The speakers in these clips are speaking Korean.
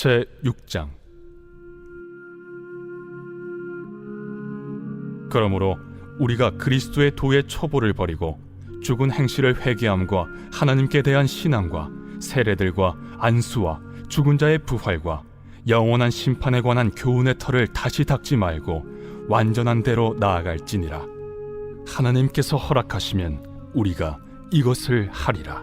제 6장. 그러므로 우리가 그리스도의 도의 초보를 버리고 죽은 행실을 회개함과 하나님께 대한 신앙과 세례들과 안수와 죽은 자의 부활과 영원한 심판에 관한 교훈의 털을 다시 닦지 말고 완전한 대로 나아갈지니라. 하나님께서 허락하시면 우리가 이것을 하리라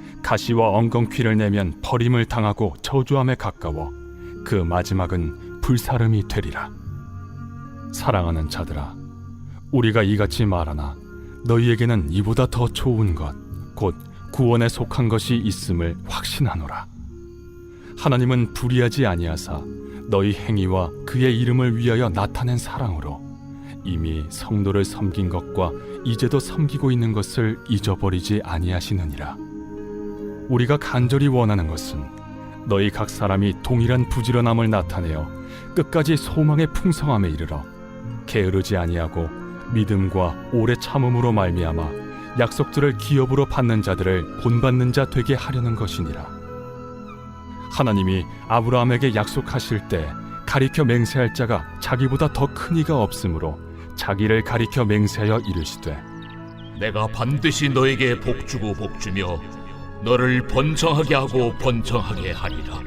가시와 엉겅퀴를 내면 버림을 당하고 저주함에 가까워 그 마지막은 불사름이 되리라. 사랑하는 자들아, 우리가 이같이 말하나 너희에게는 이보다 더 좋은 것, 곧 구원에 속한 것이 있음을 확신하노라. 하나님은 불의하지 아니하사 너희 행위와 그의 이름을 위하여 나타낸 사랑으로 이미 성도를 섬긴 것과 이제도 섬기고 있는 것을 잊어버리지 아니하시느니라. 우리가 간절히 원하는 것은 너희 각 사람이 동일한 부지런함을 나타내어 끝까지 소망의 풍성함에 이르러 게으르지 아니하고 믿음과 오래 참음으로 말미암아 약속들을 기업으로 받는 자들을 본받는 자 되게 하려는 것이니라. 하나님이 아브라함에게 약속하실 때 가리켜 맹세할 자가 자기보다 더 큰 이가 없으므로 자기를 가리켜 맹세하여 이르시되 내가 반드시 너에게 복주고 복주며 너를 번성하게 하고 번성하게 하리라.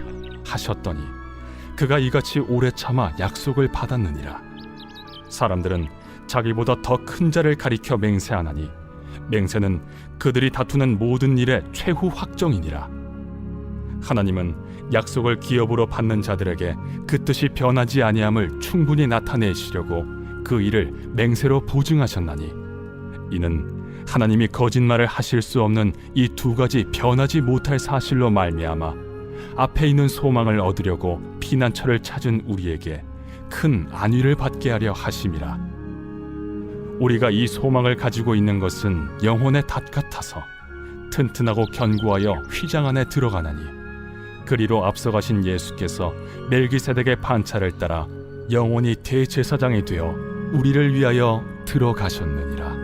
하셨더니 그가 이같이 오래 참아 약속을 받았느니라 사람들은 자기보다 더 큰 자를 가리켜 맹세하나니 맹세는 그들이 다투는 모든 일의 최후 확정이니라 하나님은 약속을 기업으로 받는 자들에게 그 뜻이 변하지 아니함을 충분히 나타내시려고 그 일을 맹세로 보증하셨나니 이는 하나님이 거짓말을 하실 수 없는 이 두 가지 변하지 못할 사실로 말미암아 앞에 있는 소망을 얻으려고 피난처를 찾은 우리에게 큰 안위를 받게 하려 하심이라. 우리가 이 소망을 가지고 있는 것은 영혼의 닷 같아서 튼튼하고 견고하여 휘장 안에 들어가나니 그리로 앞서가신 예수께서 멜기세덱의 판차를 따라 영원히 대제사장이 되어 우리를 위하여 들어가셨느니라.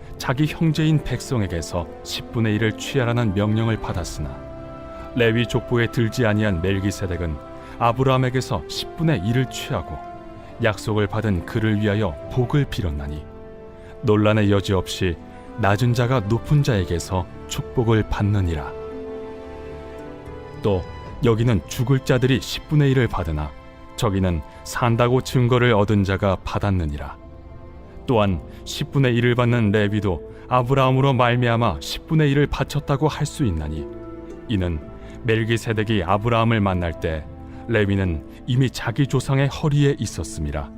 자기 형제인 백성에게서 10분의 1을 취하라는 명령을 받았으나 레위 족보에 들지 아니한 멜기세덱은 아브라함에게서 10분의 1을 취하고 약속을 받은 그를 위하여 복을 빌었나니 논란의 여지 없이 낮은 자가 높은 자에게서 축복을 받느니라. 또 여기는 죽을 자들이 10분의 1을 받으나 저기는 산다고 증거를 얻은 자가 받았느니라 또한 10분의 1을 받는 레위도 아브라함으로 말미암아 10분의 1을 바쳤다고 할 수 있나니 이는 멜기세덱이 아브라함을 만날 때 레위는 이미 자기 조상의 허리에 있었음이라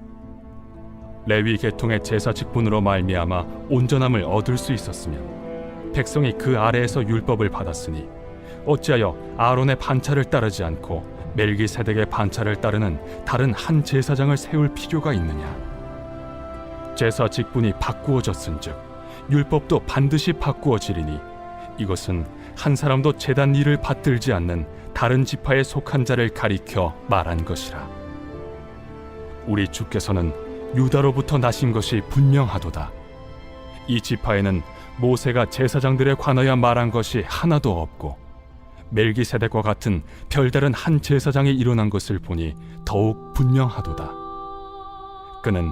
레위 계통의 제사 직분으로 말미암아 온전함을 얻을 수 있었으면 백성이 그 아래에서 율법을 받았으니 어찌하여 아론의 반차를 따르지 않고 멜기세덱의 반차를 따르는 다른 한 제사장을 세울 필요가 있느냐 제사 직분이 바꾸어졌은즉 율법도 반드시 바꾸어지리니 이것은 한 사람도 제단 일을 받들지 않는 다른 지파에 속한 자를 가리켜 말한 것이라 우리 주께서는 유다로부터 나신 것이 분명하도다 이 지파에는 모세가 제사장들에 관하여 말한 것이 하나도 없고 멜기세덱과 같은 별다른 한 제사장이 일어난 것을 보니 더욱 분명하도다. 그는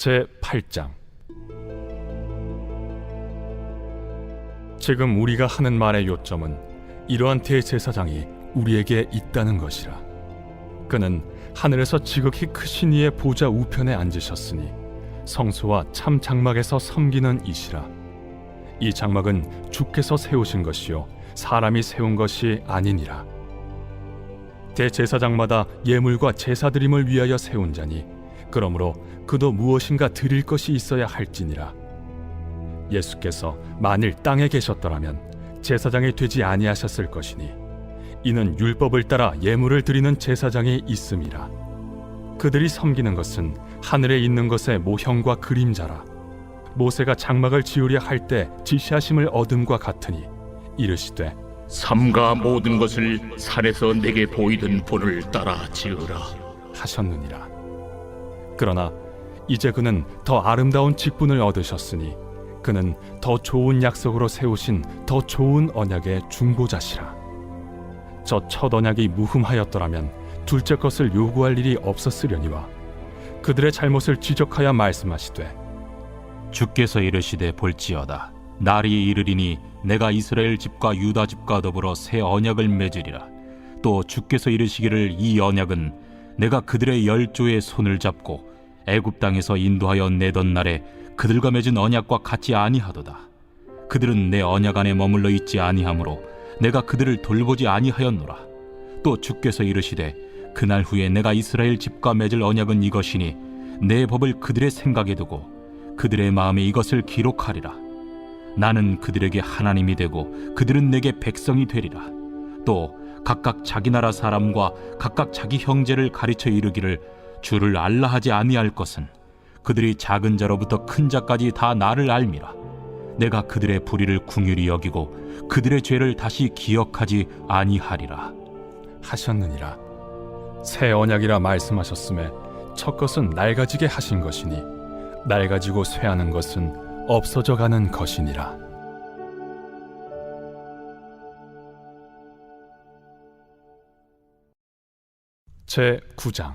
제 8장 지금 우리가 하는 말의 요점은 이러한 대제사장이 우리에게 있다는 것이라. 그는 하늘에서 지극히 크신 이의 보좌 우편에 앉으셨으니 성소와 참 장막에서 섬기는 이시라. 이 장막은 주께서 세우신 것이요 사람이 세운 것이 아니니라. 대제사장마다 예물과 제사드림을 위하여 세운 자니 그러므로 그도 무엇인가 드릴 것이 있어야 할지니라. 예수께서 만일 땅에 계셨더라면 제사장이 되지 아니하셨을 것이니 이는 율법을 따라 예물을 드리는 제사장이 있음이라. 그들이 섬기는 것은 하늘에 있는 것의 모형과 그림자라. 모세가 장막을 지으려 할 때 지시하심을 얻음과 같으니 이르시되 삼가 모든 것을 산에서 내게 보이던 본을 따라 지으라 하셨느니라. 그러나 이제 그는 더 아름다운 직분을 얻으셨으니 그는 더 좋은 약속으로 세우신 더 좋은 언약의 중보자시라. 저 첫 언약이 무흠하였더라면 둘째 것을 요구할 일이 없었으려니와 그들의 잘못을 지적하여 말씀하시되 주께서 이르시되 볼지어다 날이 이르리니 내가 이스라엘 집과 유다 집과 더불어 새 언약을 맺으리라 또 주께서 이르시기를 이 언약은 내가 그들의 열조의 손을 잡고 애굽 땅에서 인도하여 내던 날에 그들과 맺은 언약과 같이 아니하도다 그들은 내 언약 안에 머물러 있지 아니하므로 내가 그들을 돌보지 아니하였노라 또 주께서 이르시되 그날 후에 내가 이스라엘 집과 맺을 언약은 이것이니 내 법을 그들의 생각에 두고 그들의 마음에 이것을 기록하리라. 나는 그들에게 하나님이 되고 그들은 내게 백성이 되리라. 또 각각 자기 나라 사람과 각각 자기 형제를 가르쳐 이르기를 주를 알라 하지 아니할 것은 그들이 작은 자로부터 큰 자까지 다 나를 알미라. 내가 그들의 불의를 궁휼히 여기고 그들의 죄를 다시 기억하지 아니하리라. 하셨느니라. 새 언약이라 말씀하셨음에 첫 것은 낡아지게 하신 것이니 낡아지고 쇠하는 것은 없어져 가는 것이니라. 제 9장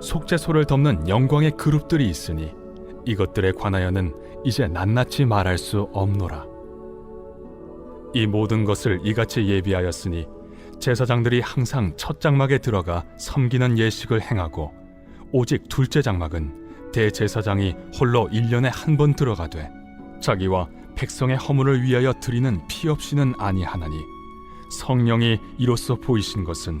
속죄소를 덮는 영광의 그룹들이 있으니 이것들에 관하여는 이제 낱낱이 말할 수 없노라. 이 모든 것을 이같이 예비하였으니 제사장들이 항상 첫 장막에 들어가 섬기는 예식을 행하고 오직 둘째 장막은 대제사장이 홀로 일년에 한 번 들어가되 자기와 백성의 허물을 위하여 드리는 피 없이는 아니하나니 성령이 이로써 보이신 것은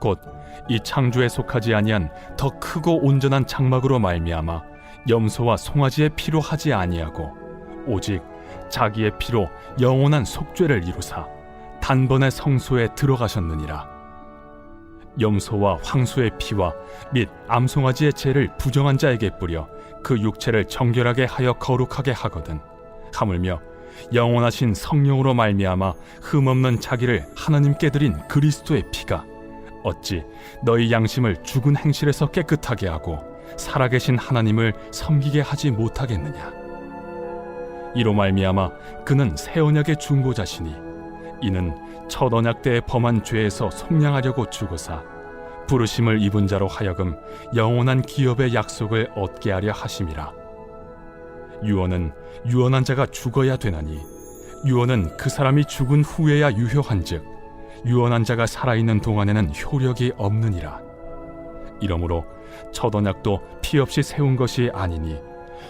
곧 이 창조에 속하지 아니한 더 크고 온전한 장막으로 말미암아 염소와 송아지의 피로 하지 아니하고 오직 자기의 피로 영원한 속죄를 이루사 단번에 성소에 들어가셨느니라. 염소와 황소의 피와 및 암송아지의 죄를 부정한 자에게 뿌려 그 육체를 정결하게 하여 거룩하게 하거든 하물며 영원하신 성령으로 말미암아 흠없는 자기를 하나님께 드린 그리스도의 피가 어찌 너희 양심을 죽은 행실에서 깨끗하게 하고 살아계신 하나님을 섬기게 하지 못하겠느냐? 이로 말미암아 그는 새 언약의 중보자시니 이는 첫 언약 때에 범한 죄에서 속량하려고 죽으사 부르심을 입은 자로 하여금 영원한 기업의 약속을 얻게 하려 하심이라. 유언은 유언한 자가 죽어야 되나니 유언은 그 사람이 죽은 후에야 유효한즉 유언한 자가 살아있는 동안에는 효력이 없느니라 이러므로 첫 언약도 피 없이 세운 것이 아니니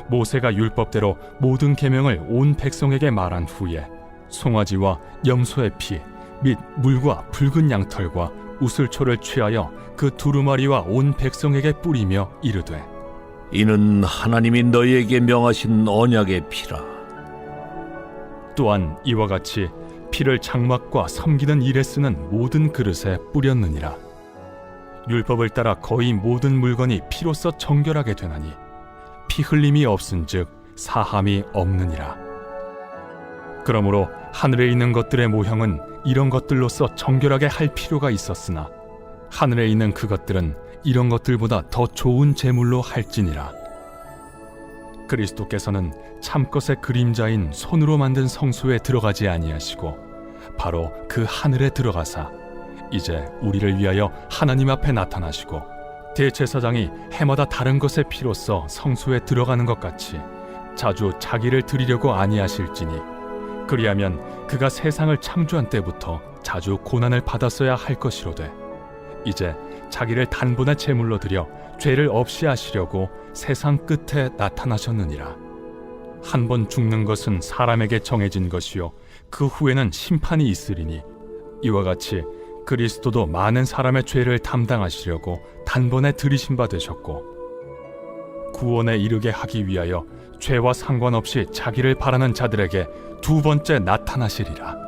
모세가 율법대로 모든 계명을 온 백성에게 말한 후에 송아지와 염소의 피 및 물과 붉은 양털과 우슬초를 취하여 그 두루마리와 온 백성에게 뿌리며 이르되 이는 하나님이 너희에게 명하신 언약의 피라. 또한 이와 같이 피를 장막과 섬기는 일에 쓰는 모든 그릇에 뿌렸느니라. 율법을 따라 거의 모든 물건이 피로써 정결하게 되나니 피 흘림이 없은즉 사함이 없느니라. 그러므로 하늘에 있는 것들의 모형은 이런 것들로서 정결하게 할 필요가 있었으나 하늘에 있는 그것들은 이런 것들보다 더 좋은 제물로 할지니라. 그리스도께서는 참것의 그림자인 손으로 만든 성소에 들어가지 아니하시고 바로 그 하늘에 들어가사 이제 우리를 위하여 하나님 앞에 나타나시고 대제사장이 해마다 다른 것의 피로써 성소에 들어가는 것 같이 자주 자기를 드리려고 아니하실지니 그리하면 그가 세상을 창조한 때부터 자주 고난을 받았어야 할 것이로되 이제 자기를 단번에 제물로 드려 죄를 없이 하시려고 세상 끝에 나타나셨느니라. 한 번 죽는 것은 사람에게 정해진 것이요 그 후에는 심판이 있으리니 이와 같이 그리스도도 많은 사람의 죄를 담당하시려고 단번에 들이신 바 되셨고 구원에 이르게 하기 위하여 죄와 상관없이 자기를 바라는 자들에게 두 번째 나타나시리라.